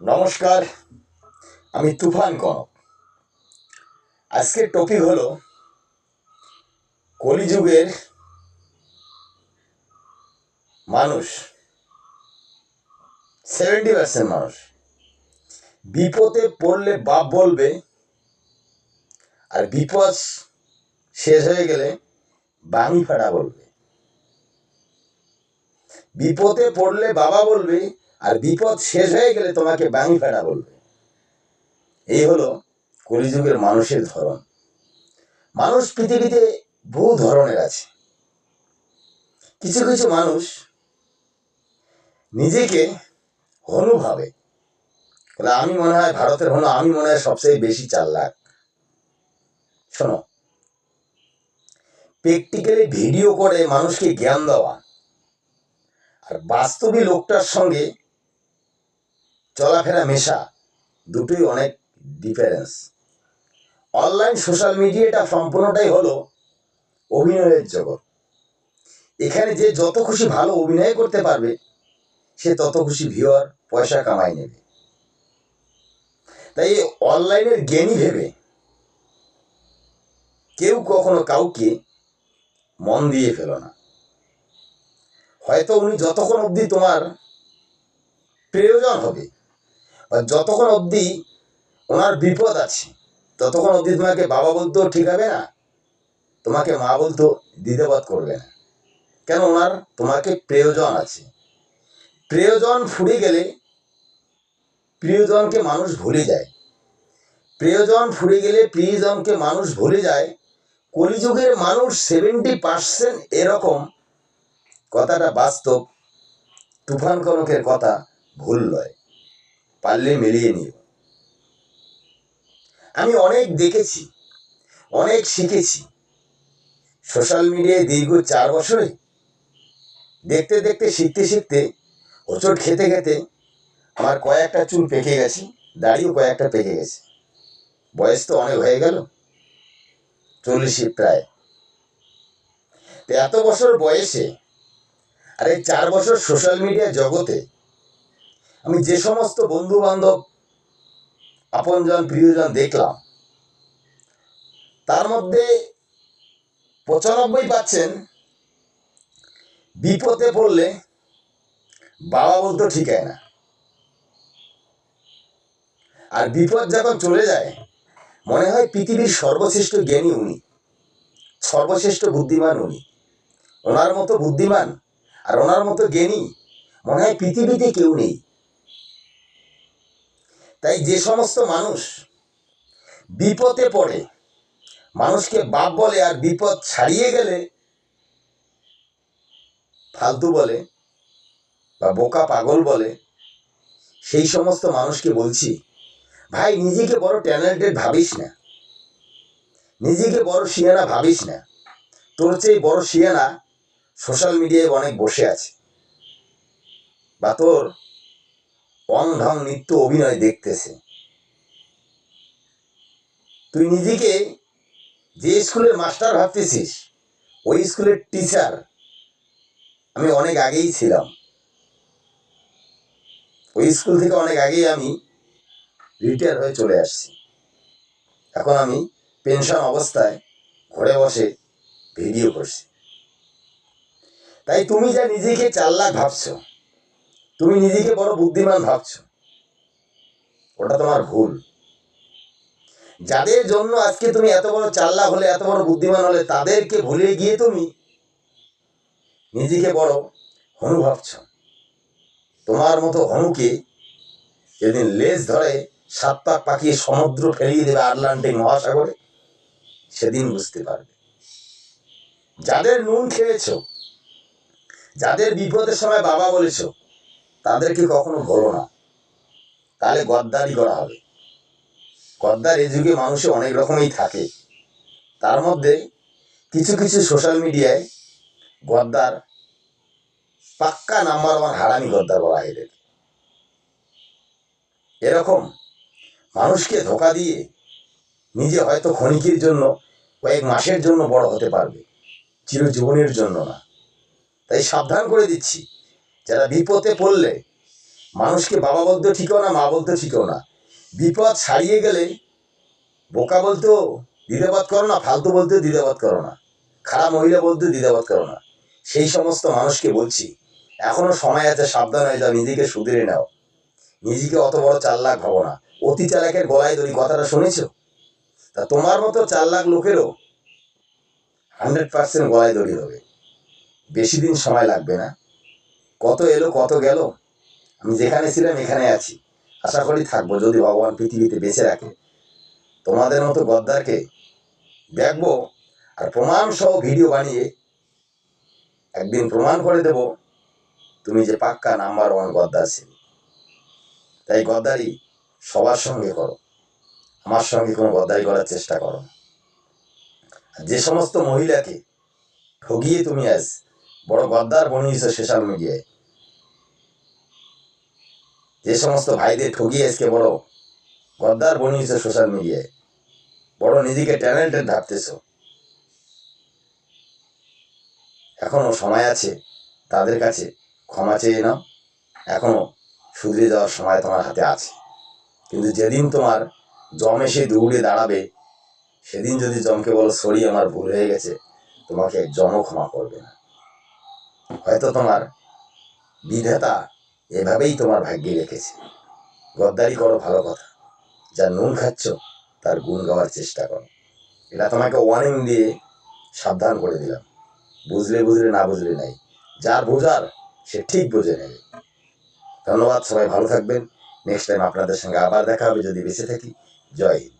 নমস্কার, আমি তুফান কনক। আজকের টপিক হলো কলিযুগের মানুষ সেভেন্টি পার্সেন্ট মানুষ। বিপদে পড়লে বাপ বলবে, আর বিপদ শেষ হয়ে গেলে বাঙি ফাটা বলবে। বিপদে পড়লে বাবা বলবে আর বিপদ শেষ হয়ে গেলে তোমাকে বাঙি ফেটা বলবে। এই হলো কলিযুগের মানুষের ধরন। মানুষ পৃথিবীতে বহু ধরনের আছে। কিছু কিছু মানুষ নিজেকে হনু ভাবে। আমি মনে হয় ভারতের হনু, আমি মনে হয় সবচেয়ে বেশি চার লাখ শোনো, প্র্যাকটিক্যালি ভিডিও করে মানুষকে জ্ঞান দেওয়া আর বাস্তবিক লোকটার সঙ্গে চলাফেরা মেশা দুটোই অনেক ডিফারেন্স অনলাইন সোশ্যাল মিডিয়াটা সম্পূর্ণটাই হলো অভিনয়ের জগৎ। এখানে যে যত খুশি ভালো অভিনয় করতে পারবে, সে তত খুশি ভিউয়ার পয়সা কামাই নেবে। তাই অনলাইনের জ্ঞানই ভেবে কেউ কখনো কাউকে মন দিয়ে ফেলো না। হয়তো উনি যতক্ষণ অবধি তোমার প্রয়োজন হবে বা যতক্ষণ অবধি ওনার বিপদ আছে, ততক্ষণ অবধি তোমাকে বাবা বলতেও ঠিক হবে না? তোমাকে মা বলতেও দ্বিধাবোধ করবে না। কেন ওনার, তোমাকে প্রয়োজন আছে। প্রয়োজন ফুরিয়ে গেলে প্রিয়জনকে মানুষ ভুলে যায়। প্রিয়জন ফুরিয়ে গেলে প্রিয়জনকে মানুষ ভুলে যায়। কলিযুগের মানুষ সেভেন্টি পার্সেন্ট এরকম কথাটা বাস্তব, তুফান কনকের কথা ভুল নয়। পারলে মিলিয়ে নিও। আমি অনেক দেখেছি, অনেক শিখেছি। সোশ্যাল মিডিয়ায় দীর্ঘ চার বছরে দেখতে দেখতে, শিখতে শিখতে হোঁচট খেতে খেতে আমার কয়েকটা চুল পেকে গেছে, দাড়িও কয়েকটা পেকে গেছে। বয়স তো অনেক হয়ে গেল, চল্লিশে প্রায়। তো এত বছর বয়সে, আর এই চার বছর সোশ্যাল মিডিয়া জগতে আমি যে সমস্ত বন্ধু বান্ধব আপনজন, প্রিয়জন দেখলাম, তার মধ্যে পঁচানব্বই পাচ্ছেন বিপদে পড়লে বাবা বলতো, ঠিক হয় না। আর বিপদ যখন চলে যায়, মনে হয় পৃথিবীর সর্বশ্রেষ্ঠ জ্ঞানী উনি, সর্বশ্রেষ্ঠ বুদ্ধিমান উনি। ওনার মতো বুদ্ধিমান আর ওনার মতো জ্ঞানী মনে হয় পৃথিবীতে কেউ নেই। তাই যে সমস্ত মানুষ বিপদে পড়ে, মানুষকে বাপ বলে আর বিপদ ছাড়িয়ে গেলে ফালতু বলে বা বোকা পাগল বলে, সেই সমস্ত মানুষকে বলছি, ভাই, নিজেকে বড় ট্যালেন্টেড ভাবিস না। নিজেকে বড় শিয়ানা ভাবিস না। তোর চেয়ে বড় শিয়ানা সোশ্যাল মিডিয়ায় অনেক বসে আছে। বা তোর অং ঢং নৃত্য অভিনয় দেখতেছে। তুই নিজেকে যে স্কুলের মাস্টার ভাবতেছিস, ওই স্কুলের টিচার আমি অনেক আগেই ছিলাম। ওই স্কুল থেকে অনেক আগেই আমি রিটায়ার হয়ে চলে আসছি। এখন আমি পেনশন অবস্থায় ঘরে বসে ভিডিও করছি। তাই তুমি যা নিজেকে চার লাখ ভাবছ তুমি নিজেকে বড় বুদ্ধিমান ভাবছ। ওটা তোমার ভুল। যাদের জন্য আজকে তুমি এত বড় চাল্লা হলে, এত বড় বুদ্ধিমান হলে, তাদেরকে ভুলে গিয়ে তুমি নিজেকে বড় হনু ভাবছ। তোমার মতো হনুকে যেদিন লেজ ধরে সাত পাক পাকিয়ে সমুদ্র ফেলিয়ে দেবে আটলান্টিক মহাসাগরে, সেদিন বুঝতে পারবে। যাদের নুন খেয়েছো, যাদের বিপদের সময় বাবা বলেছ তাদেরকে কখনো বলো না। তাহলে গদ্দারি করা হবে। গদ্দার এই যুগে মানুষে অনেক রকমই থাকে। তার মধ্যে কিছু কিছু সোশ্যাল মিডিয়ায় গদ্দার পাক্কা নাম্বার ওয়ান হারামি গদ্দার বলা এদের। এরকম মানুষকে ধোকা দিয়ে নিজে হয়তো ক্ষণিকের জন্য কয়েক মাসের জন্য বড় হতে পারবে। চিরজীবনের জন্য না। তাই সাবধান করে দিচ্ছি। যারা বিপদে পড়লে মানুষকে বাবা বলতে ঠিকও না, মা বলতে ঠিকও না। বিপদ ছাড়িয়ে গেলে বোকা বলতেও দ্বিধাবাদ করো না, ফালতু বলতে দ্বিধাবাদ করো না, খারাপ মহিলা বলতে দ্বিধাবাদ করো না। সেই সমস্ত মানুষকে বলছি, এখনও সময় আছে, সাবধান হয়ে যাও, নিজেকে সুধরে নাও। নিজেকে অত বড় চার লাখ ভাবো না। অতি চালাকের গলায় দড়ি কথাটা শুনেছ? তা তোমার মতো চার লাখ লোকেরও হান্ড্রেড পার্সেন্ট গলায় দড়ি হবে। বেশি দিন সময় লাগবে না। কত এলো, কত গেল? আমি যেখানে ছিলাম এখানে আছি। আশা করি থাকব, যদি ভগবান পৃথিবীতে বেঁচে রাখে। তোমাদের মতো গদ্দারকে দেখব আর প্রমাণ সহ ভিডিও বানিয়ে একদিন প্রমাণ করে দেব তুমি যে পাক্কা নাম্বার ওয়ান গদ্দার ছিল। তাই গদ্দারি সবার সঙ্গে করো। আমার সঙ্গে কোনো গদ্দারি করার চেষ্টা করো যে সমস্ত মহিলাকে ঠগিয়ে তুমি আজ বড় গদ্দার বনিয়েছো সোশ্যাল মিডিয়ায় যে সমস্ত ভাইদের ঠগিয়ে আজকে বড় গদ্দার বনিয়েছো সোশ্যাল মিডিয়ায় বড় নিজেকে ট্যালেন্টেড ভাবতেছো। এখনও সময় আছে তাদের কাছে ক্ষমা চেয়ে নাও। এখনও শুধরে যাওয়ার সময় তোমার হাতে আছে। কিন্তু যেদিন তোমার জম এসে দৌড়ে দাঁড়াবে, সেদিন যদি জমকে বলো, সরি, আমার ভুল হয়ে গেছে, তোমাকে জমও ক্ষমা করবে না। হয়তো তোমার বিধাতা এভাবেই তোমার ভাগ্যে রেখেছে। গদ্দারি করো ভালো কথা। যা নুন খাচ্ছ, তার গুণ গাওয়ার চেষ্টা করো। এটা তোমাকে ওয়ার্নিং দিয়ে সাবধান করে দিলাম। বুঝলে বুঝলে, না বুঝলে নাই। যার বোঝার, সে ঠিক বুঝে নেবে। ধন্যবাদ, সবাই ভালো থাকবেন। নেক্সট টাইম আপনাদের সঙ্গে আবার দেখা হবে, যদি বেঁচে থাকি। জয় হিন্দ।